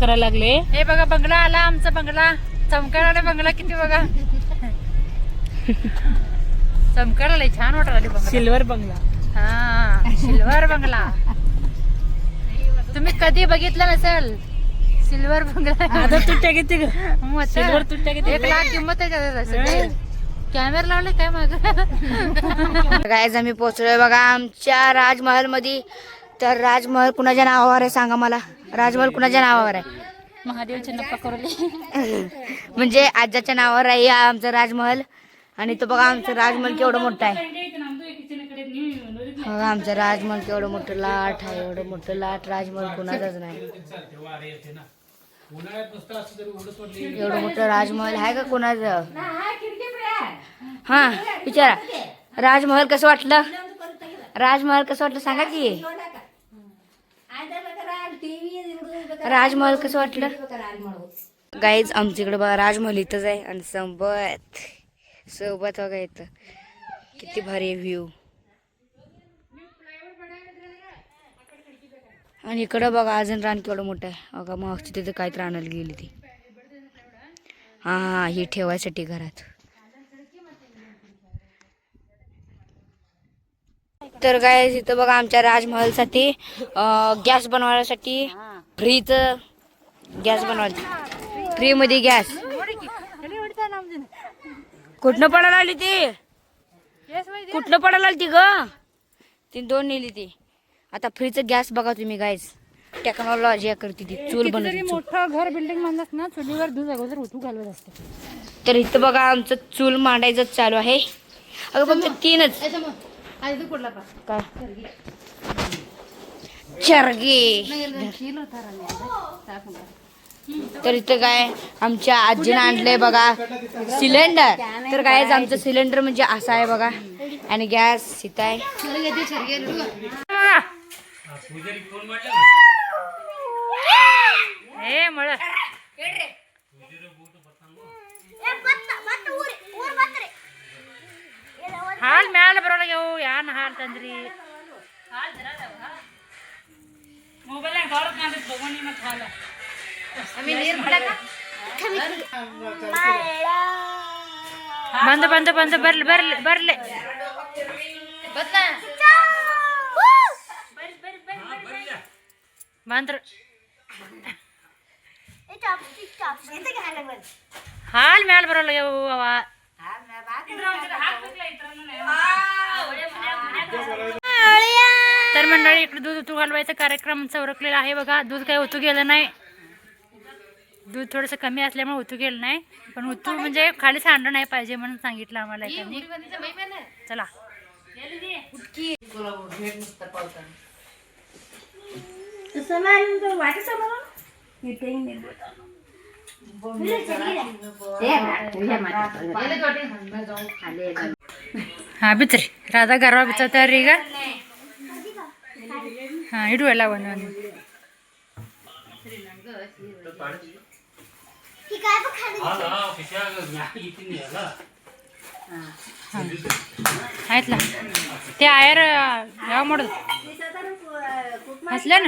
करायला लागले. हे बघा बंगला आला आमचा बंगला. चमकाळाला बंगला किती बघा. चमकाळाला छान वाटत आली बंगला. सिल्वर बंगला. हा सिल्वर बंगला. तुम्ही कधी बघितलं नसेल? सिल्वर बंगला. आता तुट्या किती. सिल्वर तुट्या किती एक लाख किंमत आहे. कॅमेरा लावले काय माग? गायज आम्ही पोहोचलोय बघा आमच्या राजमहलमध्ये तर राजमहल कुणाच्या नावावर आहे सांगा मला? राजमहल कुणाच्या नावावर आहे? महादेव चिन्ह पकडले म्हणजे आजाच्या नावावर आहे हा आमचा राजमहल. आणि तो बघा आमचं राजमहल केवढं मोठं आहे. हो, आमचं राजमहल केवढं मोठं लाट आहे एवढं मोठं लाट राजमहल कुणाचाच नाही. एवढं मोठं राजमहल आहे का कुणाचं? हा विचारा. राजमहल कसं वाटलं? राजमहल कसं वाटलं सांगा की. राजमहल कसं वाटलं? गाईज आमच्याकडे बघा राजमहल इथंच आहे आणि सोबत सोबत बघा इथं. किती भारी व्ह्यू आणि इकडं बघा अजून रान केवढं मोठं आहे. बघा मागची तिथे काय तर आणायला गेली ती. हा हा ही ठेवायसाठी घरात. तर काय इथं बघा आमच्या राजमहलसाठी गॅस बनवण्यासाठी फ्रीच गॅस बनवायची. फ्री मध्ये गॅस. कुठनं पडायला आली ती? कुठनं पडायला आली ती ग? ती दोन नेली ती. आता फ्रीचं गॅस बघा तुम्ही गायस टेक्नॉलॉजी करते ती चूल बनवते. मोठं घर बिल्डिंग बांधत ना चुलीवर दूध अगोदर उठू घालवत असते. तर इथं बघा आमचं चूल मांडायचं चालू आहे. अगं फक्त तीनच. काय चर्गी तर इथं काय आमच्या आजीनं आणलंय बघा सिलेंडर तर काय आमचं सिलेंडर म्हणजे असं आहे बघा आणि गॅस इथं आहे हे मळ ಹಾಲ್ ಮ್ಯಾಲ ಅವು ಯಾನ ಹಾಲು ತಂದ್ರಿ? ಬಂದು ಬಂದು ಬಂದು ಬರ್ಲಿ ಬರ್ಲಿ ಬರ್ಲಿ. ಬಂದ್ರು. ಹಾಲ್ ಮ್ಯಾಲ ಬರೋಲ್ಲ ಅವ. तर मंडळी इकडे दूध उतू घालवायचा कार्यक्रम चौरकलेला आहे बघा. दूध काही उतू गेलं नाही. दूध थोडंसं कमी असल्यामुळे उतू गेलं नाही. पण उतू म्हणजे खाली सांडलं नाही पाहिजे म्हणून सांगितलं आम्हाला एकाने. चला. ಹಾ ಬಿತ್ರಿ ರಾಧಾ ಗರ್ವ ಬಿತ್ತತಾರ್ರಿ ಈಗ ಹಾ ಇಡು ಎಲ್ಲ ಒಂದು ಒಂದು ಆಯ್ತಲ್ಲ ते ಆಯರ್ ಯಾವ ಮಾಡೋದು ಹಸ್ಲೇನ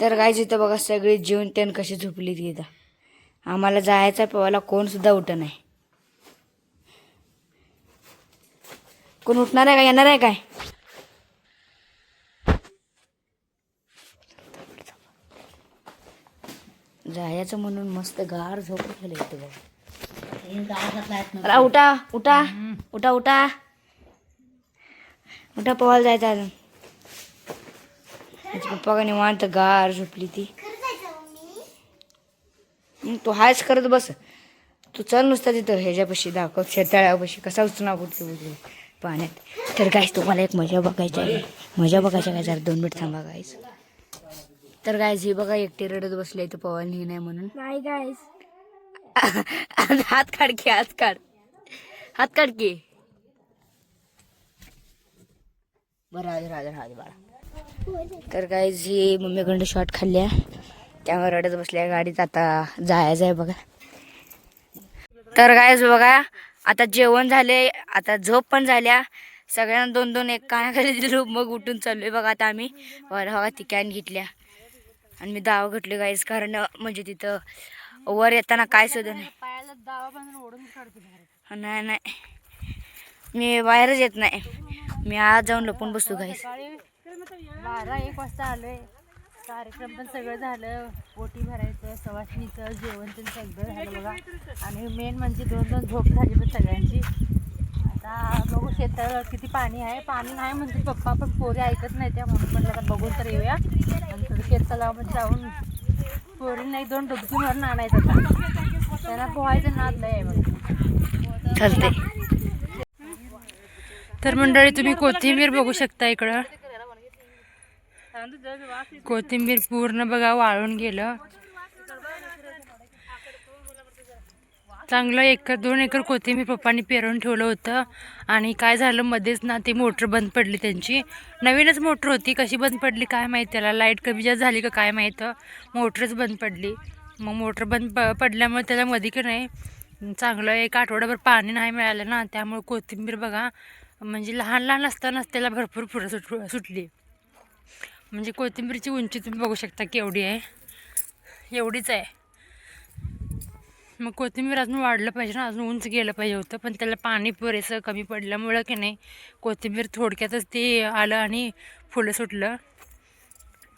तर काय जिथं बघा सगळी जीवन त्यान कशी झोपली ती आम्हाला जायचं पवायला कोण सुद्धा उठ नाही. कोण उठणार आहे का? येणार आहे काय? जायचं म्हणून मस्त गार झोप झाली इथं बघा. अरे उठा उठा उठा उठा. उठा पोहायला जायचं अजून. माझे पप्पा का निवांत गार झोपली ती. मग तू हायच करत बस. तू चल नुसता तिथं ह्याच्यापाशी दाखव शेताळ्यापाशी. कसा उचना कुठली उठली पाण्यात. तर गायस तुम्हाला एक मजा बघायची आहे. मजा बघायची काय जरा दोन मिनिट थांबा गायस तर गायस ही बघा एकटी रडत बसली आहे तर पवन ही नाही म्हणून. नाही गायस हात काढ की हात काढ. हात काढ की. बरं राहू राहू राहू बाळा. तर काय जी मम्मीकडं शॉट खाल्ल्या त्यामुळे रडत बसल्या गाडीत आता जायचं आहे बघा. तर काय बघा आता जेवण झाले आता झोप पण झाल्या सगळ्यांना दोन दोन एक कानाखाली दिलो मग उठून चाललोय बघा आता आम्ही. वर हवा ती कॅन घेतल्या आणि मी दावा घटले गायस कारण म्हणजे तिथं वर येताना काय सुद्धा नाही. नाही नाही. मी बाहेरच येत नाही. मी आज जाऊन लपून बसतो सकाळी बारा एक वाजता आलोय. कार्यक्रम पण सगळं झालं. पोटी भरायचं सवासणीचं जेवण पण सगळं झालं बघा. आणि मेन म्हणजे दोन दोन झोप झाली पण सगळ्यांची. आता बघू शेतात किती पाणी आहे. पाणी नाही म्हणजे पप्पा पण पोरी ऐकत नाही त्या म्हणून म्हणलं आता बघून तर येऊया. आणि थोडं शेत तलावामध्ये जाऊन पोरींना एक दोन डुबकी मारून आणायचं आता. त्यांना पोहायचं नाद लय आहे बघा चालते तर मंडळी तुम्ही कोथिंबीर बघू शकता इकडं. कोथिंबीर पूर्ण बघा वाळून गेलं. चांगलं एकर दोन एकर कोथिंबीर पप्पांनी पेरून ठेवलं होतं. आणि काय झालं मध्येच ना ती मोटर बंद पडली त्यांची. नवीनच मोटर होती. कशी बंद पडली काय माहीत त्याला. लाइट कमी जास्त झाली का काय माहीत. मोटरच बंद पडली. मग मोटर बंद प पडल्यामुळे त्याला मध्ये की नाही चांगलं एक आठवड्याभर पाणी नाही मिळालं ना. त्यामुळे कोथिंबीर बघा म्हणजे लहान लहान असतानाच त्याला भरपूर फुलं सुट सुटली. म्हणजे कोथिंबीरची उंची तुम्ही बघू शकता केवढी आहे. एवढीच आहे. मग कोथिंबीर अजून वाढलं पाहिजे ना अजून उंच गेलं पाहिजे होतं पण त्याला पाणी पुरेसं कमी पडल्यामुळं की नाही कोथिंबीर थोडक्यातच ते आलं आणि फुलं सुटलं.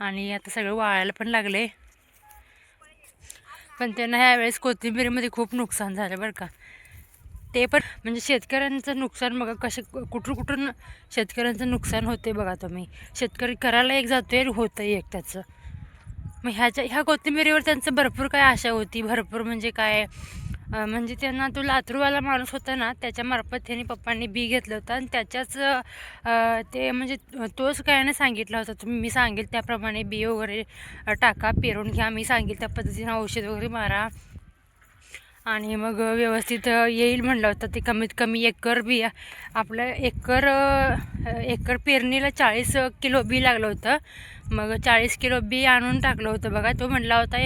आणि आता सगळं वाळायला पण लागले. पण त्यांना ह्यावेळेस कोथिंबीरीमध्ये खूप नुकसान झालं बरं का. ते पण म्हणजे शेतकऱ्यांचं नुकसान बघा कसे कुठून कुठून शेतकऱ्यांचं नुकसान होते बघा तुम्ही. शेतकरी करायला एक जातो आहे होतंही एक त्याचं. मग ह्याच्या ह्या कोथिंबिरीवर त्यांचं भरपूर काय आशा होती भरपूर म्हणजे काय म्हणजे त्यांना तो लातूरवाला माणूस होता ना त्याच्यामार्फत त्यांनी पप्पांनी बी घेतलं होतं आणि त्याच्याच ते म्हणजे तोच कायने सांगितला होता तुम्ही मी सांगेल त्याप्रमाणे बी वगैरे टाका पेरून घ्या मी सांगेल त्या पद्धतीनं औषध वगैरे मारा. आणि मग व्यवस्थित येईल म्हणलं होतं ते कमीत कमी एकर बी आपलं एकर एकर पेरणीला चाळीस किलो बी लागलं होतं. मग चाळीस किलो बी आणून टाकलं होतं बघा. तो म्हटला होता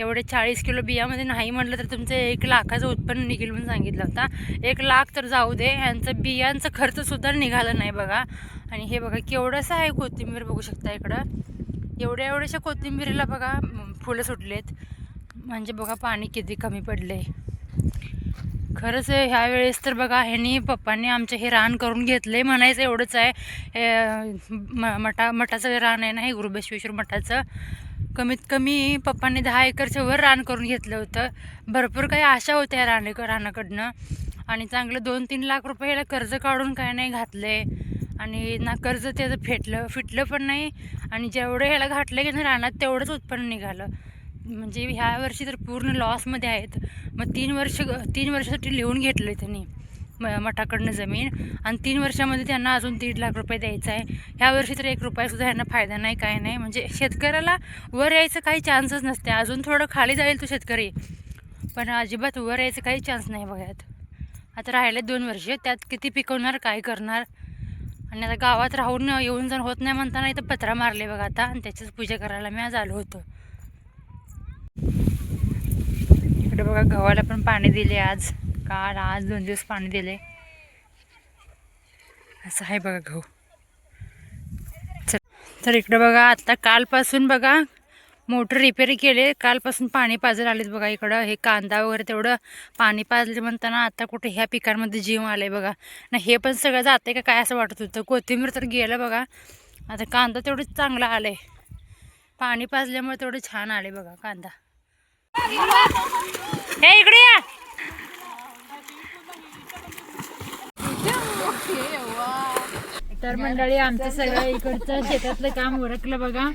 एवढे चाळीस किलो बियामध्ये नाही म्हटलं तर तुमचं एक लाखाचं उत्पन्न निघेल म्हणून सांगितलं होता. एक लाख तर जाऊ दे यांचं बियांचं खर्चसुद्धा निघालं नाही बघा. आणि हे बघा केवढंसं आहे कोथिंबीर बघू शकता इकडं. एवढ्या एवढ्याशा कोथिंबीरीला बघा फुलं सुटलेत. म्हणजे बघा पाणी किती कमी पडले. खरंच ह्या वेळेस तर बघा ह्यांनी पप्पांनी आमचं हे रान करून घेतलं. म्हणायचं एवढंच आहे हे, म मठा मठाचं रान आहे ना हे गुरुबेश्वेश्वर मठाचं कमीत कमी पप्पांनी दहा एकरच्या वर रान करून घेतलं होतं. भरपूर काही आशा होत्या राणे रानाकडनं. आणि चांगलं दोन तीन लाख रुपये ह्याला कर्ज काढून काय नाही घातले. आणि ना कर्ज त्याचं फेटलं फिटलं पण नाही. आणि जेवढं ह्याला घातलं की नाही रानात तेवढंच उत्पन्न निघालं. म्हणजे ह्या वर्षी तर पूर्ण लॉसमध्ये आहेत. मग तीन वर्ष तीन वर्षासाठी लिहून घेतलं त्यांनी म मठाकडनं जमीन. आणि तीन वर्षामध्ये त्यांना अजून दीड लाख रुपये द्यायचा आहे. ह्या वर्षी तर एक रुपयासुद्धा ह्यांना फायदा नाही काय नाही. म्हणजे शेतकऱ्याला वर यायचं काही चान्सच नसते. अजून थोडं खाली जाईल तो शेतकरी. पण अजिबात वर यायचं काही चान्स नाही बघायत आता राहिले दोन वर्ष. त्यात किती पिकवणार काय करणार? आणि आता गावात राहून येऊन जर होत नाही म्हणताना इथं पत्रा मारले बघा आता. आणि त्याचीच पूजा करायला मी आज आलो होतो. इकडे बघा गव्हाला पण पाणी दिले आज. काल आज दोन दिवस पाणी दिले. असं आहे बघा गहू. चल. तर इकडे बघा आता कालपासून बघा मोटर रिपेअर केले. कालपासून पाणी पाजर आलेत बघा इकडं. हे कांदा वगैरे तेवढं पाणी पाजले म्हणताना आता कुठे ह्या पिकांमध्ये जीव आले बघा. ना हे पण सगळं जाते का काय असं वाटत होतं. कोथिंबीर तर गेलं बघा. आता कांदा तेवढं चांगला आलाय. पाणी पाजल्यामुळे तेवढं छान आले बघा कांदा. हे इकडे या तर मंडळी आमचं सगळं इकडचं शेतातलं काम उरकलं बघा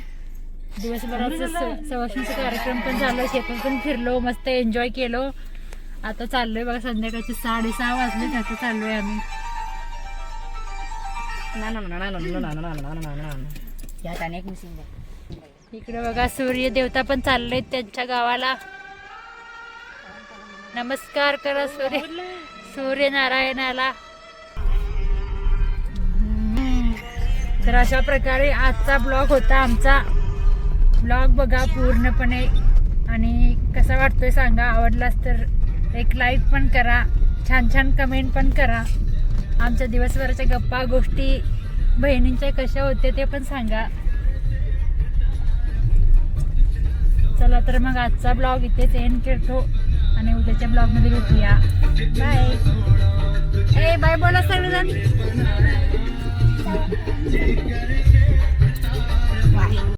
दिवसभराचं स- सवासणीचा कार्यक्रम पण झालं शेतात पण फिरलो मस्त एन्जॉय केलो आता चाललोय बघा संध्याकाळचे साडेसहा वाजले आता चाललोय आम्ही यात अनेक मिसिंग इकडे बघा सूर्य देवता पण चालले त्यांच्या गावाला. नमस्कार करा सूर्य सूर्यनारायणाला. तर अशा प्रकारे आजचा ब्लॉग होता आमचा. ब्लॉग बघा पूर्णपणे. आणि कसा वाटतोय सांगा आवडलास तर एक लाईक पण करा छान छान कमेंट पण करा. आमच्या दिवसभराच्या गप्पा गोष्टी बहिणींच्या कशा होते ते पण सांगा. चला तर मग आजचा ब्लॉग इथेच एंड करतो आणि उद्याच्या ब्लॉगमध्ये भेटूया. बाय ए बाय बोला सगळेजण